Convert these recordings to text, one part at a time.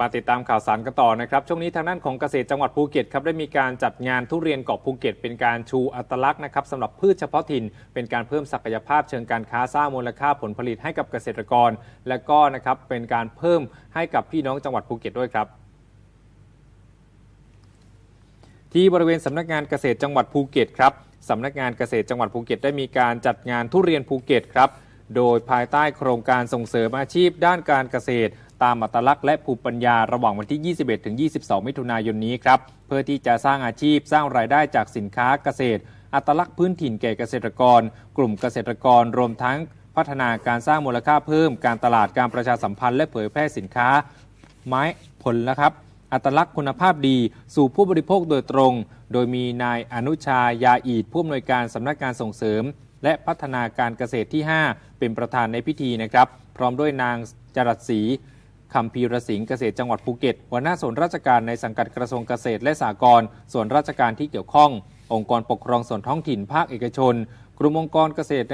มาติดตามข่าวสารกันต่อนะครับ ช่วงนี้ทางด้านของเกษตรจังหวัดภูเก็ตครับได้มีการจัดงานทุเรียนเกาะภูเก็ต เป็นการชูอัตลักษณ์นะครับสำหรับพืชเฉพาะถิ่น เป็นการเพิ่มศักยภาพเชิงการค้าสร้างมูลค่าผลผลิตให้กับเกษตรกร และก็นะครับเป็นการเพิ่มให้กับพี่น้องจังหวัดภูเก็ตด้วยครับที่บริเวณสำนักงานเกษตรจังหวัดภูเก็ตครับสำนักงานเกษตรจังหวัดภูเก็ตได้มีการจัดงานทุเรียนภูเก็ตครับโดยภายใต้โครงการส่งเสริมอาชีพด้านการเกษตร ตามอัตลักษณ์และภูมิปัญญาระหว่างวันที่ 21 ถึง 22 มิถุนายนนี้ครับเพื่อที่จะสร้างอาชีพสร้างรายได้จากสินค้าเกษตร อัตลักษณ์พื้นถิ่นแก่เกษตรกร กลุ่มเกษตรกรรวมทั้งพัฒนาการสร้างมูลค่าเพิ่ม การตลาดการประชาสัมพันธ์และเผยแพร่สินค้า ไม้ผลนะครับ อัตลักษณ์คุณภาพดีสู่ผู้บริโภคโดยตรง โดยมีนายอนุชายาอีดผู้อำนวยการสำนักงานส่งเสริม และพัฒนาการเกษตรที่ 5 เป็นประธานในพิธีนะครับ พร้อมด้วยนางจรัสศรี คำพีรสิงห์เกษตรจังหวัดภูเก็ตหัวหน้าส่วนราชการในสังกัดกระทรวงเกษตรและสหกรณ์ส่วนราชการที่เกี่ยวข้อง องค์กรปกครองส่วนท้องถิ่นภาคเอกชน กลุ่มองค์กรเกษตร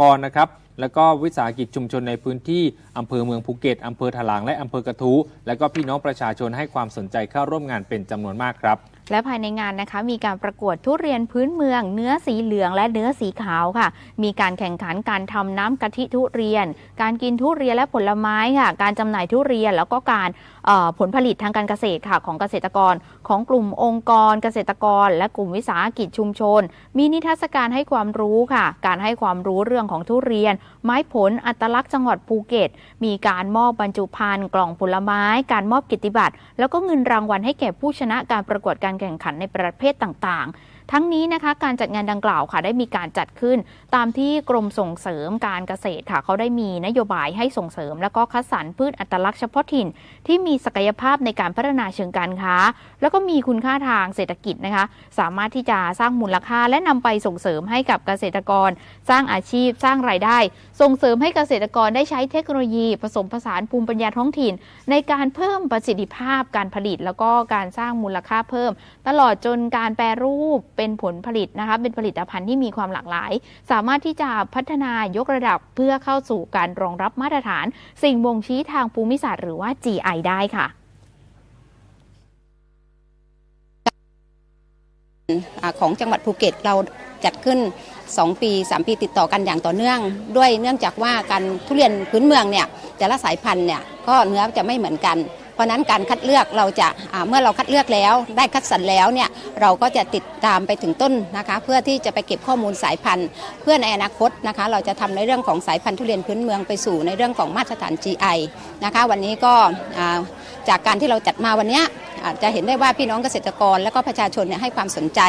กรนะครับแล้วก็วิสาหกิจชุมชนในพื้นที่อำเภอเมืองภูเก็ตอำเภอถลางและอำเภอกระทู้และก็พี่น้องประชาชนให้ความสนใจเข้าร่วมงานเป็นจำนวนมากครับ และภายในงานนะคะมีการประกวดทุเรียนพื้นเมือง เนื้อสีเหลืองและเนื้อสีขาวค่ะ มีการแข่งขันการทำน้ำกะทิทุเรียน การกินทุเรียนและผลไม้ค่ะ การจำหน่ายทุเรียนแล้วก็การผลผลิตทางการเกษตรค่ะของเกษตรกรของกลุ่มองค์กรเกษตรกร และกลุ่มวิสาหกิจชุมชน มีนิทรรศการให้ความรู้ค่ะ การให้ความรู้เรื่องของทุเรียน ไม้ผลอัตลักษณ์จังหวัดภูเก็ต มีการมอบบรรจุภัณฑ์กล่องผลไม้ การมอบกิตติบัตรแล้วก็เงินรางวัลให้แก่ผู้ชนะการประกวดการแข่งขันในประเภทต่างๆ ทั้งนี้นะคะการจัดงานดังกล่าวค่ะ ได้มีการจัดขึ้น ตามที่กรมส่งเสริมการเกษตรค่ะเขาได้มีนโยบายให้ส่งเสริม แล้วก็คัดสรรพืชอัตลักษณ์เฉพาะถิ่น ที่มีศักยภาพในการพัฒนาเชิงการค้า แล้วก็มีคุณค่าทางเศรษฐกิจนะคะ สามารถที่จะสร้างมูลค่าและนำไปส่งเสริมให้กับเกษตรกร สร้างอาชีพ สร้างรายได้ ส่งเสริมให้เกษตรกรได้ใช้เทคโนโลยี ผสมผสานภูมิปัญญาท้องถิ่น ในการเพิ่มประสิทธิภาพการผลิต แล้วก็การสร้างมูลค่าเพิ่ม ตลอดจนการแปรรูปเเป็นผลผลิตนะคะเป็นผลิตภัณฑ์ที่มีความหลากหลาย สามารถที่จะพัฒนายกระดับเพื่อเข้าสู่การรองรับมาตรฐาน สิ่งบ่งชี้ทางภูมิศาสตร์หรือว่า GI ได้ค่ะของจังหวัดภูเก็ตเราจัดขึ้น 2 ปี 3 ปีติดต่อกันอย่างต่อเนื่อง ด้วยเนื่องจากว่าการทุเรียนพื้นเมืองเนี่ยแต่ละสายพันธุ์เนี่ยก็เนื้อจะไม่เหมือนกัน เพราะนั้นการคัดเลือกเราจะเมื่อเราคัดเลือกแล้วได้คัดสรรแล้วเนี่ยเราก็จะติดตามไปถึงต้นนะคะ เพื่อที่จะไปเก็บข้อมูลสายพันธุ์ เพื่อในอนาคตนะคะ เราจะทำในเรื่องของสายพันธุ์ทุเรียนพื้นเมืองไปสู่ในเรื่องของมาตรฐาน GI นะคะวันนี้ก็จากการที่เราจัดมาวันนี้จะเห็นได้ว่าพี่น้องเกษตรกรและก็ประชาชนเนี่ยให้ความสนใจ